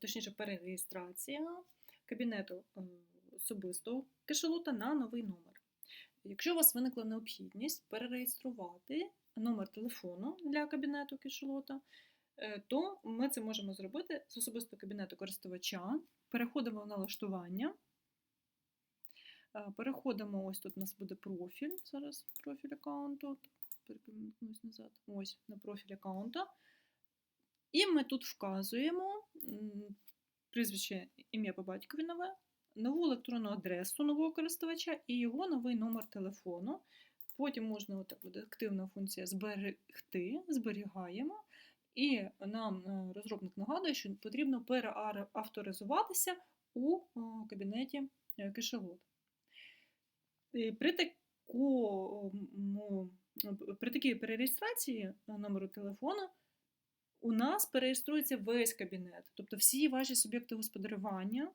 точніше, перереєстрація кабінету е, особистого кешелота на новий номер. Якщо у вас виникла необхідність перереєструвати номер телефону для кабінету кешелота, е, то ми це можемо зробити з особистого кабінету користувача. Переходимо в налаштування. Е, Переходимо, ось тут у нас буде профіль. Зараз профіль аккаунту. Перекинусь назад. Ось на профіль аккаунта. І ми тут вказуємо прізвище, ім'я по батькові нове, нову електронну адресу нового користувача і його новий номер телефону. Потім можна, отак буде активна функція зберегти, зберігаємо. І нам е, розробник нагадує, що потрібно переавторизуватися у кабінеті е, При такому при такій перереєстрації номеру телефону у нас перереєструється весь кабінет, тобто всі ваші суб'єкти господарювання,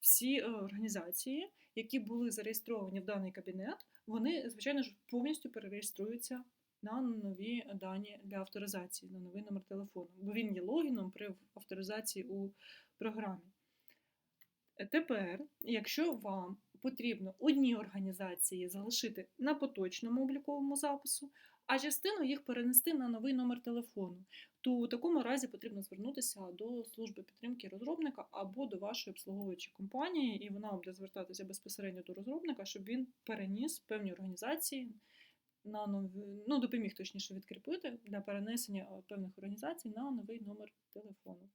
всі е, організації, які були зареєстровані в даний кабінет, вони, звичайно ж, повністю перереєструються на нові дані для авторизації, на новий номер телефону, бо він є логіном при авторизації у програмі. Е, Тепер, якщо вам потрібно одні організації залишити на поточному обліковому запису, а частину їх перенести на новий номер телефону, то у такому разі потрібно звернутися до служби підтримки розробника або до вашої обслуговуючої компанії, і вона буде звертатися безпосередньо до розробника, щоб він переніс певні організації на нові, ну, допоміг точніше відкріпити для перенесення е, певних організацій на новий номер телефону.